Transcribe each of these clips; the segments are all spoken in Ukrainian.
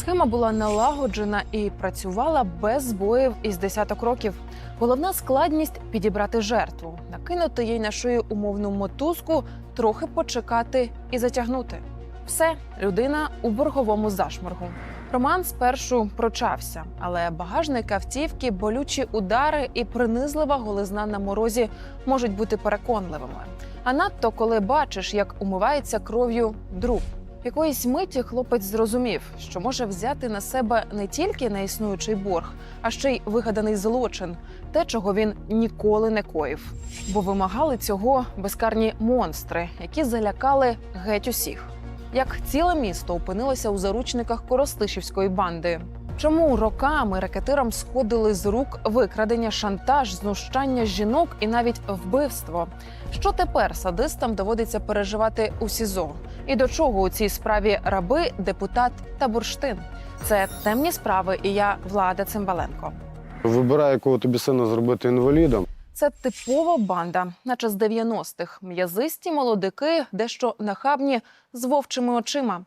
Схема була налагоджена і працювала без збоїв із десяток років. Головна складність підібрати жертву, накинути їй на шию умовну мотузку, трохи почекати і затягнути. Все, людина у борговому зашморгу. Роман спершу прочався, але багажник автівки, болючі удари і принизлива голизна на морозі можуть бути переконливими. А надто коли бачиш, як умивається кров'ю друг. Якоїсь миті хлопець зрозумів, що може взяти на себе не тільки неіснуючий борг, а ще й вигаданий злочин, те, чого він ніколи не коїв. Бо вимагали цього безкарні монстри, які залякали геть усіх. Як ціле місто опинилося у заручниках Коростишівської банди. Чому роками ракетирам сходили з рук викрадення, шантаж, знущання жінок і навіть вбивство? Що тепер садистам доводиться переживати у СІЗО? І до чого у цій справі раби, депутат та бурштин? Це темні справи, і я Влада Цимбаленко. Вибирай, якого тобі сина зробити інвалідом. Це типова банда, наче з 90-х. М'язисті молодики, дещо нахабні з вовчими очима.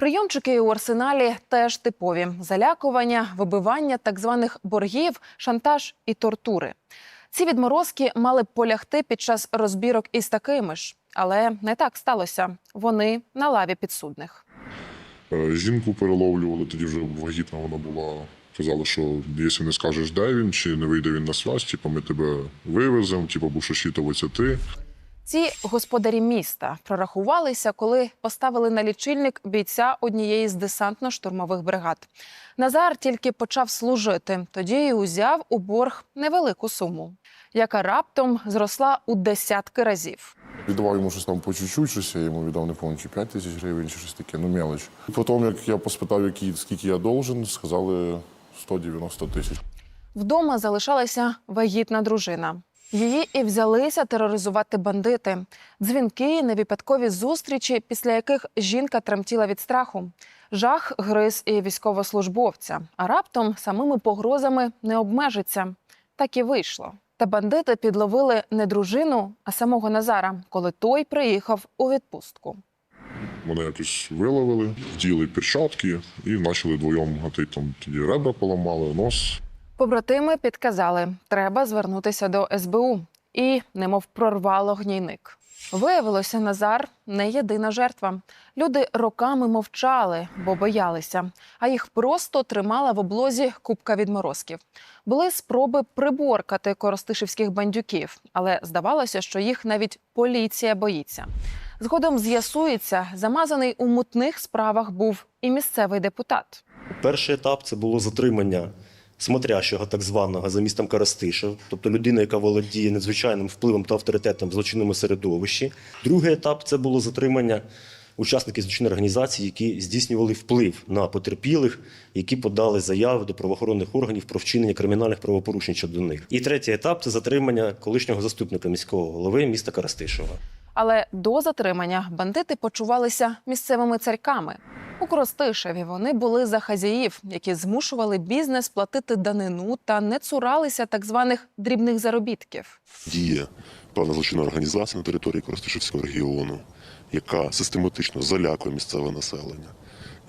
Прийомчики у арсеналі теж типові: залякування, вибивання так званих боргів, шантаж і тортури. Ці відморозки мали б полягти під час розбірок із такими ж, але не так сталося. Вони на лаві підсудних. Е, Жінку переловлювали, тоді вже вагітна вона була. Казали, що якщо не скажеш, де він, чи не вийде він на связь, типу, ми тебе вивеземо, типу, будеш очитуватися ти. Ці господарі міста прорахувалися, коли поставили на лічильник бійця однієї з десантно-штурмових бригад. Назар тільки почав служити, тоді й узяв у борг невелику суму, яка раптом зросла у десятки разів. Віддавав йому щось там по чуть-чуть, щось я йому віддав, не пам'ятаю, чи 5 тисяч гривень, чи щось таке, ну мелоч. Потім, як я поспитав, які, скільки я должен, сказали 190 тисяч. Вдома залишалася вагітна дружина. Її і взялися тероризувати бандити. Дзвінки, невипадкові зустрічі, після яких жінка тремтіла від страху. Жах гриз і військовослужбовця. А раптом самими погрозами не обмежиться. Так і вийшло. Та бандити підловили не дружину, а самого Назара, коли той приїхав у відпустку. Мене якось виловили, вділи перчатки і почали вдвоєм гатити. Там тоді ребра поламали, нос. Побратими підказали, треба звернутися до СБУ. І, немов прорвало гнійник. Виявилося, Назар не єдина жертва. Люди роками мовчали, бо боялися, а їх просто тримала в облозі купка відморозків. Були спроби приборкати коростишівських бандюків, але здавалося, що їх навіть поліція боїться. Згодом з'ясується, замазаний у мутних справах був і місцевий депутат. Перший етап це було затримання смотрящого, так званого, за містом Коростишев, тобто людина, яка володіє надзвичайним впливом та авторитетом в злочинному середовищі. Другий етап це було затримання учасників злочинної організації, які здійснювали вплив на потерпілих, які подали заяви до правоохоронних органів про вчинення кримінальних правопорушень щодо них. І третій етап це затримання колишнього заступника міського голови міста Коростишева. Але до затримання бандити почувалися місцевими царьками. У Коростишеві вони були за хазяїв, які змушували бізнес платити данину та не цуралися так званих дрібних заробітків. діє певна злочинна організація на території Коростишівського регіону, яка систематично залякує місцеве населення,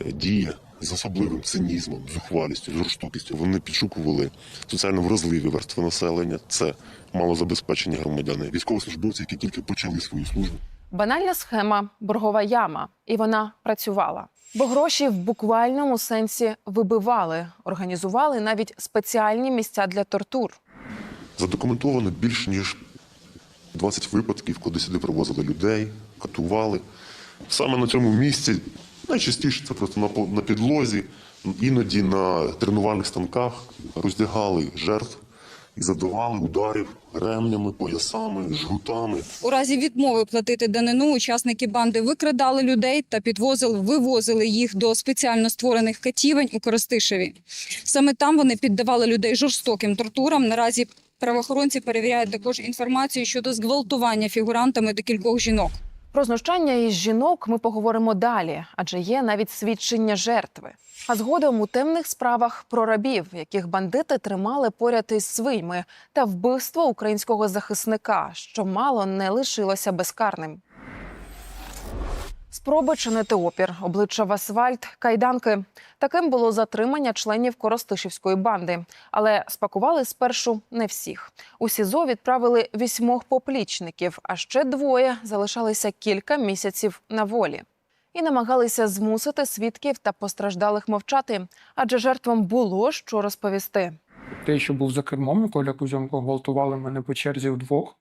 Е, діє з особливим цинізмом, зухвалістю, жорстокістю. Вони підшукували соціально вразливі верстви населення. Це малозабезпечені громадяни, військовослужбовці, які тільки почали свою службу. Банальна схема боргова яма, і вона працювала. Бо гроші в буквальному сенсі вибивали, організували навіть спеціальні місця для тортур. Задокументовано більше ніж 20 випадків, коли сюди привозили людей, катували. Саме на цьому місці найчастіше це просто на, підлозі, іноді на тренувальних станках роздягали жертв і задавали ударів ремнями, поясами, жгутами. У разі відмови платити данину учасники банди викрадали людей та підвозили, вивозили їх до спеціально створених катівень у Коростишеві. Саме там вони піддавали людей жорстоким тортурам. Наразі правоохоронці перевіряють також інформацію щодо зґвалтування фігурантами до кількох жінок. Про знущання із жінок ми поговоримо далі, адже є навіть свідчення жертви. А згодом у темних справах про рабів, яких бандити тримали поряд із свиньми, та вбивство українського захисника, що мало не лишилося безкарним. Спроби чинити опір, обличчя в асфальт, кайданки. Таким було затримання членів Коростишівської банди. Але спакували спершу не всіх. У СІЗО відправили вісьмох поплічників, а ще двоє залишалися кілька місяців на волі. І намагалися змусити свідків та постраждалих мовчати, адже жертвам було що розповісти. Те, що був за кермом, Коля Кузьомко гвалтували мене по черзі вдвох.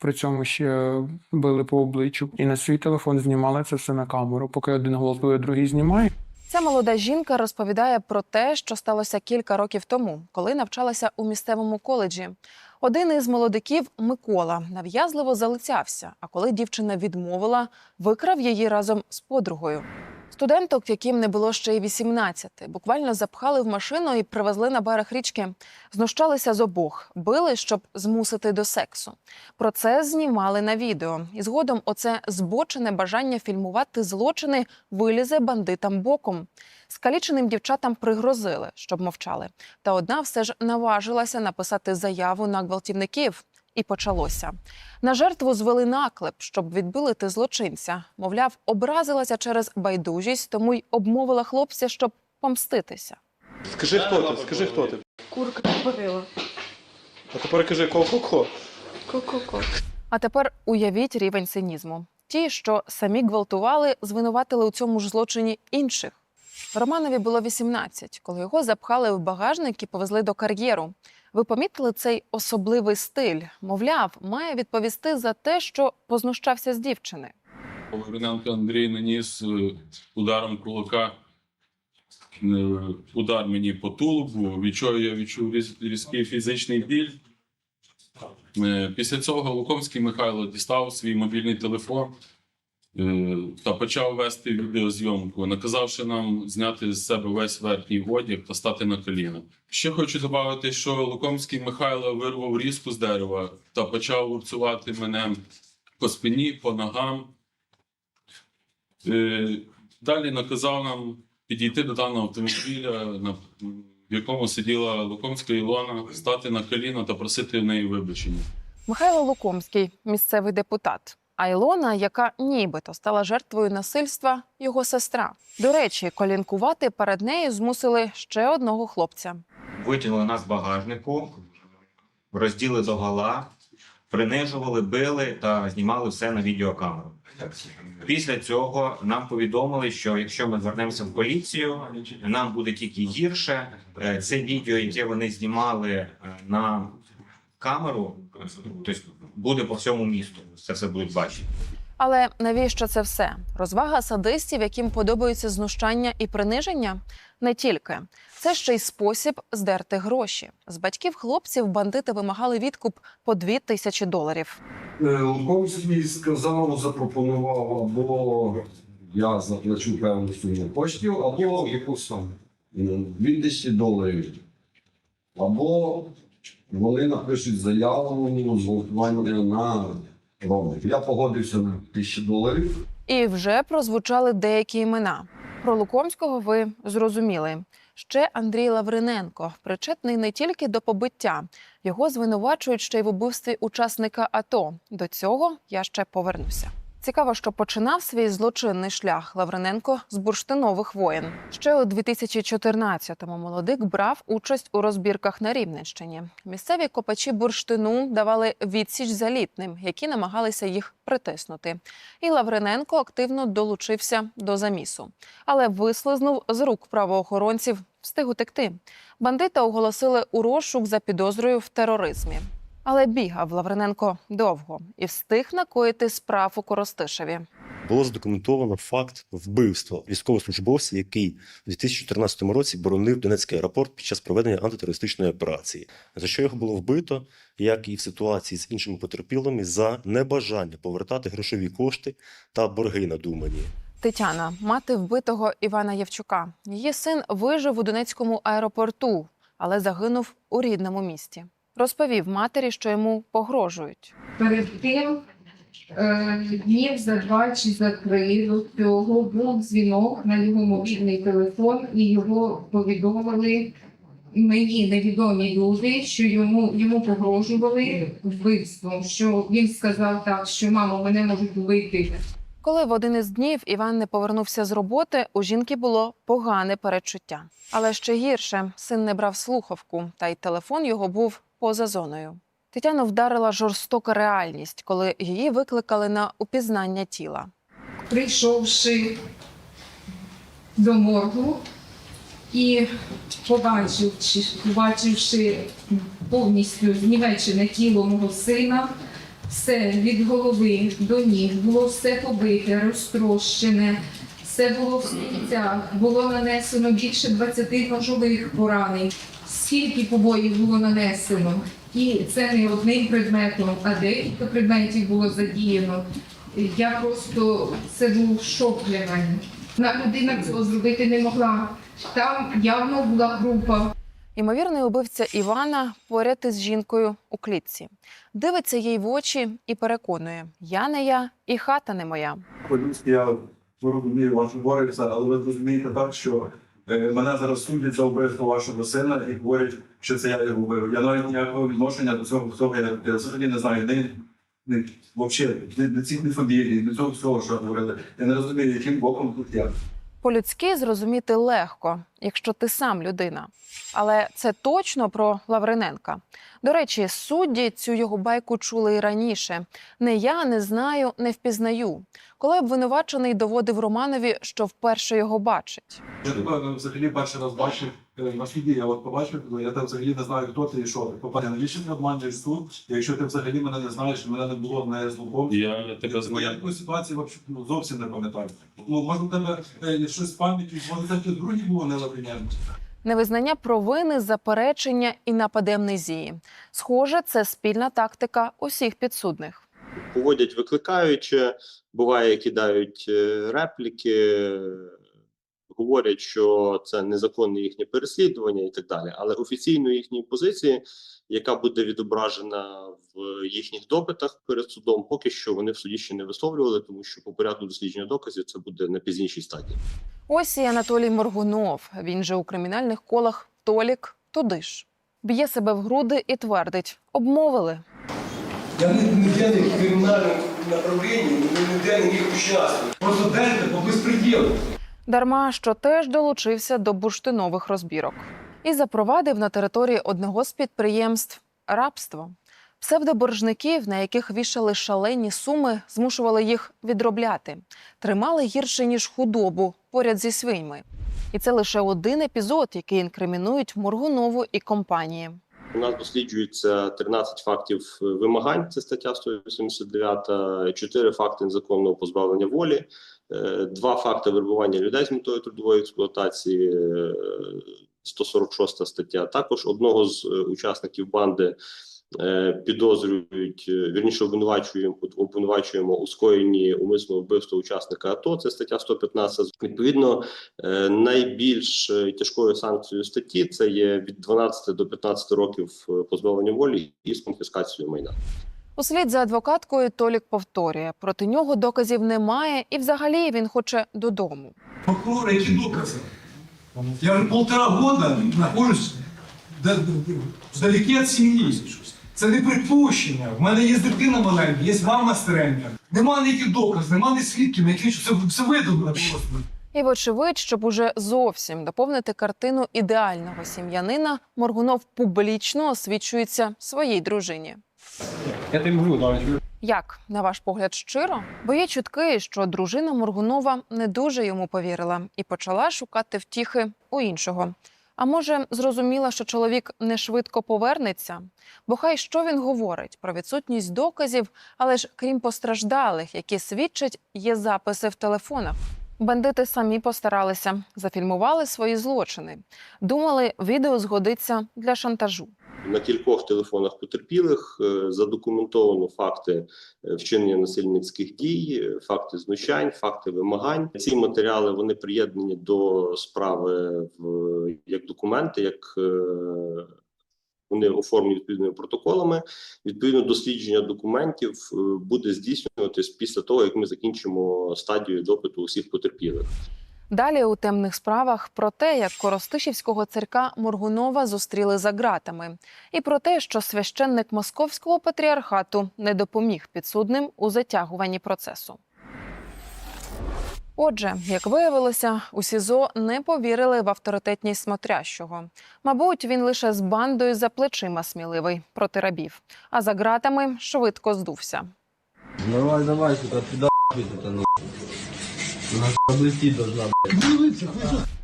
При цьому ще били по обличчю. І на свій телефон знімали це все на камеру. Поки один гвалтує, другий знімає. Ця молода жінка розповідає про те, що сталося кілька років тому, коли навчалася у місцевому коледжі. Один із молодиків, Микола, нав'язливо залицявся. А коли дівчина відмовила, викрав її разом з подругою. Студенток, яким не було ще й 18, буквально запхали в машину і привезли на берег річки. Знущалися з обох, били, щоб змусити до сексу. Про це знімали на відео. І згодом оце збочене бажання фільмувати злочини вилізе бандитам боком. Скаліченим дівчатам пригрозили, щоб мовчали. Та одна все ж наважилася написати заяву на гвалтівників. І почалося. На жертву звели наклеп, щоб відбилити злочинця. Мовляв, образилася через байдужість, тому й обмовила хлопця, щоб помститися. Скажи, хто ти? Скажи, хто ти? Курка говорила. А тепер кажи ко-ко-ко. Ко-ко-ко. А тепер уявіть рівень цинізму. Ті, що самі гвалтували, звинуватили у цьому ж злочині інших. Романові було 18, коли його запхали в багажник і повезли до кар'єру. Ви помітили цей особливий стиль? Мовляв, має відповісти за те, що познущався з дівчини. Лавриненко Андрій наніс е, ударом кулака е, удар мені по тулубу. Від чого я відчув різ- різкий фізичний біль. Е, Після цього Лукомський Михайло дістав свій мобільний телефон та почав вести відеозйомку, наказавши нам зняти з себе весь верхній одяг та стати на коліна. Ще хочу додати, що Лукомський Михайло вирвав різку з дерева та почав лупцювати мене по спині, по ногам. Е, Далі наказав нам підійти до даного автомобіля, в якому сиділа Лукомська Ілона, стати на коліна та просити в неї вибачення. Михайло Лукомський, місцевий депутат. А Ілона, яка нібито стала жертвою насильства, його сестра. До речі, колінкувати перед нею змусили ще одного хлопця. витягнули нас з багажнику, розділи до гола, принижували, били та знімали все на відеокамеру. Після цього нам повідомили, що якщо ми звернемося в поліцію, нам буде тільки гірше. Е, Це відео, яке вони знімали е, на камеру, е, тобто буде по всьому місту. Це все будуть бачити. Але навіщо це все? Розвага садистів, яким подобаються знущання і приниження? Не тільки це ще й спосіб здерти гроші. З батьків хлопців бандити вимагали відкуп по дві тисячі доларів. Луковський сказав, запропонував або я заплачу певну суму коштів, або якусь суму. Ну, 2000 доларів. Або вони напишуть заяву зґвалтування на робить. Я погодився на 1000 доларів. І вже прозвучали деякі імена. Про Лукомського ви зрозуміли. Ще Андрій Лавриненко причетний не тільки до побиття, його звинувачують ще й в убивстві учасника АТО. До цього я ще повернуся. Цікаво, що починав свій злочинний шлях Лавриненко з бурштинових воєн. Ще у 2014-му молодик брав участь у розбірках на Рівненщині. Місцеві копачі бурштину давали відсіч залітним, які намагалися їх притиснути. І Лавриненко активно долучився до замісу, але вислизнув з рук правоохоронців, встиг утекти. Бандита оголосили у розшук за підозрою в тероризмі. Але бігав Лавриненко довго і встиг накоїти справ у Коростишеві. Було задокументовано факт вбивства військовослужбовця, який у 2014 році боронив Донецький аеропорт під час проведення антитерористичної операції, за що його було вбито, як і в ситуації з іншими потерпілими, за небажання повертати грошові кошти та борги надумані. Тетяна, мати вбитого Івана Євчука. Її син вижив у Донецькому аеропорту, але загинув у рідному місті. Розповів матері, що йому погрожують. Перед тим е, днів за два чи за три до цього був дзвінок на його мобільний телефон, і його повідомили мені невідомі люди, що йому йому погрожували вбивством. Що він сказав так, що мамо, мене можуть вбити. Коли в один із днів Іван не повернувся з роботи, у жінки було погане передчуття. Але ще гірше син не брав слухавку, та й телефон його був поза зоною. Тетяну вдарила жорстока реальність, коли її викликали на упізнання тіла. Прийшовши до моргу і побачивши, побачивши повністю знівечене тіло мого сина, все від голови до ніг було все побите, розтрощене, все було в стільцях, було нанесено більше 20 ножових поранень. Скільки побоїв було нанесено? І це не одним предметом, а декілька предметів було задіяно. Я просто це був шок для мене. Одна людина цього зробити не могла. Там явно була група. Ймовірний убивця Івана поряд із жінкою у клітці. Дивиться їй в очі і переконує: я не я, і хата не моя. По-людськи я розумію вашу борюся, але ви розумієте так, що мене зараз судять за вбивство вашого сина і говорять, що це я його вбив. Я навіть ніякого відношення до цього всього я, я взагалі не знаю. Ні, ні, взагалі, ні цих ні фамілій, ні цього всього, що говорили. Я не розумію, яким боком тут я. По-людськи зрозуміти легко, якщо ти сам людина. Але це точно про Лавриненка. До речі, судді цю його байку чули і раніше. Не я не знаю, не впізнаю. Коли обвинувачений доводив Романові, що вперше його бачить. Я взагалі перший раз бачив е, на суді, я от побачив, я тебе взагалі не знаю, хто ти і що. Попаде, навіщо ти обманюєш суд, якщо ти взагалі мене не знаєш, мене не було не слухом. Я тебе Я знаю. такої ситуації вообще, ну, зовсім не пам'ятаю. Ну, може, у тебе е, щось з пам'яттю, може, це хтось другий було не Лавриненко. Невизнання провини, заперечення і напад амнезії. Схоже, це спільна тактика усіх підсудних. поводять викликаючи, буває, кидають е, репліки, говорять, що це незаконне їхнє переслідування і так далі. Але офіційної їхньої позиції, яка буде відображена в їхніх допитах перед судом, поки що вони в суді ще не висловлювали, тому що по порядку дослідження доказів це буде на пізнішій стадії. Ось і Анатолій Моргунов. Він же у кримінальних колах Толік туди ж. Б'є себе в груди і твердить: обмовили. Я не ніде не в кримінальному направленні, ніде не міг участвувати. Просто дайте по безпреділу. Дарма, що теж долучився до бурштинових розбірок і запровадив на території одного з підприємств рабство. Псевдоборжників, на яких вішали шалені суми, змушували їх відробляти, тримали гірше ніж худобу поряд зі свиньми. І це лише один епізод, який інкримінують Моргунову і компанії. У нас досліджується 13 фактів е, вимагань, це стаття 189, 4 факти незаконного позбавлення волі, два факти вербування людей з метою трудової експлуатації, е, 146 стаття. Також одного з е, учасників банди е, підозрюють, е, вірніше обвинувачуємо, обвинувачуємо у скоєнні умисного вбивства учасника АТО, це стаття 115. Відповідно, Е, Найбільш е, тяжкою санкцією статті це є від 12 до 15 років е, позбавлення волі і з конфіскацією майна. Услід за адвокаткою Толік повторює: проти нього доказів немає, і взагалі він хоче додому. Прокурор, які докази? Я вже полтора года знаходжусь да- вдалеке від сім'ї. Це не припущення. В мене є дитина маленька, є мама старенька. Нема ніяких доказів, нема ні свідків, які це все просто. І, вочевидь, щоб уже зовсім доповнити картину ідеального сім'янина, Моргунов публічно освічується своїй дружині. Я тобі говорю. Як, на ваш погляд, щиро? Бо є чутки, що дружина Моргунова не дуже йому повірила і почала шукати втіхи у іншого. А може, зрозуміла, що чоловік не швидко повернеться? Бо хай що він говорить про відсутність доказів, але ж крім постраждалих, які свідчать, є записи в телефонах. Бандити самі постаралися, зафільмували свої злочини. Думали, відео згодиться для шантажу. На кількох телефонах потерпілих е, задокументовано факти е, вчинення насильницьких дій, е, факти знущань, факти вимагань. Ці матеріали вони приєднані до справи в як документи, як вони оформлені відповідними протоколами. Відповідно, дослідження документів буде здійснюватись після того, як ми закінчимо стадію допиту усіх потерпілих. Далі у темних справах про те, як Коростишівського царька Моргунова зустріли за ґратами, і про те, що священник московського патріархату не допоміг підсудним у затягуванні процесу. Отже, як виявилося, у СІЗО не повірили в авторитетність смотрящого. Мабуть, він лише з бандою за плечима сміливий проти рабів, а за ґратами швидко здувся. Давай, давай, сюда, пидор, это ну.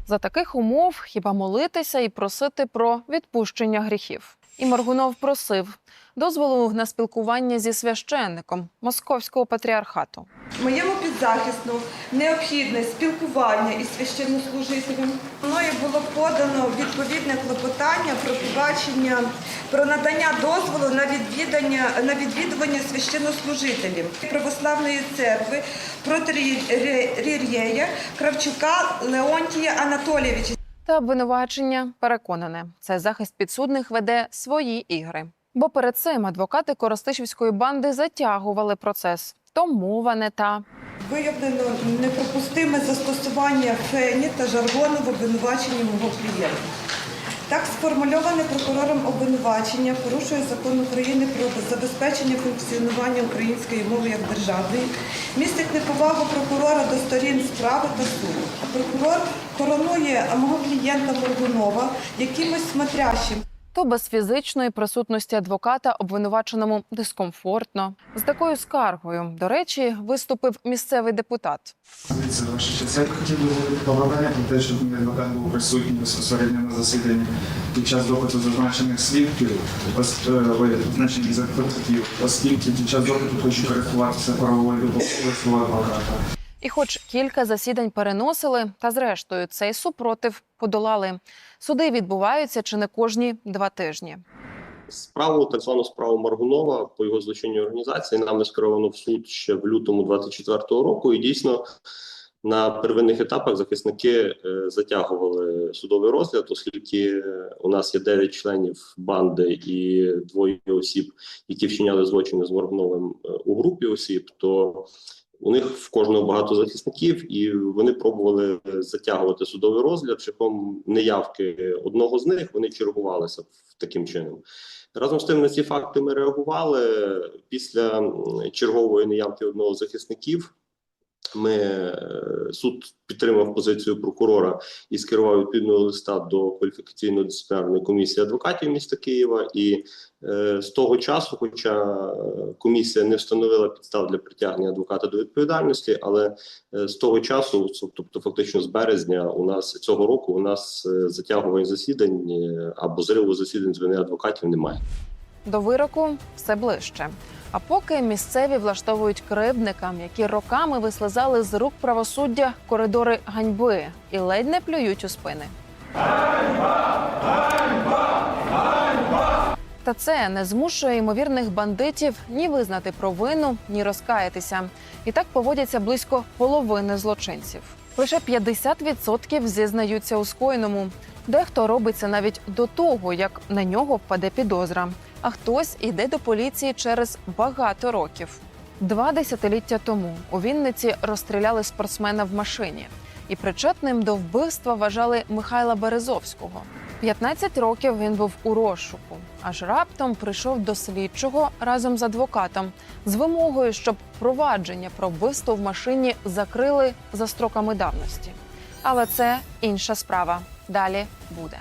За таких умов хіба молитися і просити про відпущення гріхів. І Моргунов просив дозволу на спілкування зі священником московського патріархату. Моєму підзахисну необхідне спілкування із священнослужителем. Мною було подано відповідне клопотання про побачення, про надання дозволу на відвідання на відвідування священнослужителів православної церкви протирієя Кравчука Леонтія Анатолійовича. Та обвинувачення переконане, це захист підсудних веде свої ігри. Бо перед цим адвокати Коростишівської банди затягували процес. То мова не та. Виявлено неприпустиме застосування фені та жаргону в обвинуваченні мого клієнта. Так сформульоване прокурором обвинувачення порушує закон України про забезпечення функціонування української мови як державної, містить неповагу прокурора до сторін справи та суду. Прокурор коронує мого клієнта Моргунова якимось смотрящим. То без фізичної присутності адвоката обвинуваченому дискомфортно. З такою скаргою, до речі, виступив місцевий депутат. Дивіться, ваша честь. Я б хотів би побажання про те, щоб адвокат був присутній безпосередньо на засіданні під час допиту зазначених свідків, е, ви, значені оскільки під час допиту хочу користуватися правовою допомогою свого адвоката. І, хоч кілька засідань переносили, та зрештою цей супротив подолали. Суди відбуваються чи не кожні два тижні. Справу, так звану справу Маргунова по його злочинній організації нами скеровано в суд ще в лютому 24-го року. І дійсно на первинних етапах захисники е, затягували судовий розгляд, оскільки е, у нас є 9 членів банди і двоє осіб, які вчиняли злочини з Маргуновим е, у групі осіб. То у них в кожного багато захисників, і вони пробували затягувати судовий розгляд шляхом неявки одного з них. Вони чергувалися таким чином. Разом з тим на ці факти ми реагували після чергової неявки одного з захисників. Ми е, суд підтримав позицію прокурора і скерував відповідного листа до кваліфікаційно-дисциплінарної комісії адвокатів міста Києва. І е, з того часу, хоча е, комісія не встановила підстав для притягнення адвоката до відповідальності, але е, з того часу, тобто фактично з березня, у нас цього року у нас е, затягувань засідань або зриву засідань з вини адвокатів немає. До вироку все ближче. А поки місцеві влаштовують кривдникам, які роками вислизали з рук правосуддя коридори ганьби і ледь не плюють у спини. Та це не змушує ймовірних бандитів ні визнати провину, ні розкаятися. І так поводяться близько половини злочинців. Лише 50% зізнаються у скоєному. Дехто робить це навіть до того, як на нього впаде підозра, а хтось іде до поліції через багато років. Два десятиліття тому у Вінниці розстріляли спортсмена в машині, і причетним до вбивства вважали Михайла Березовського. 15 років він був у розшуку, аж раптом прийшов до слідчого разом з адвокатом з вимогою, щоб провадження про вбивство в машині закрили за строками давності. Але це інша справа. Далі буде.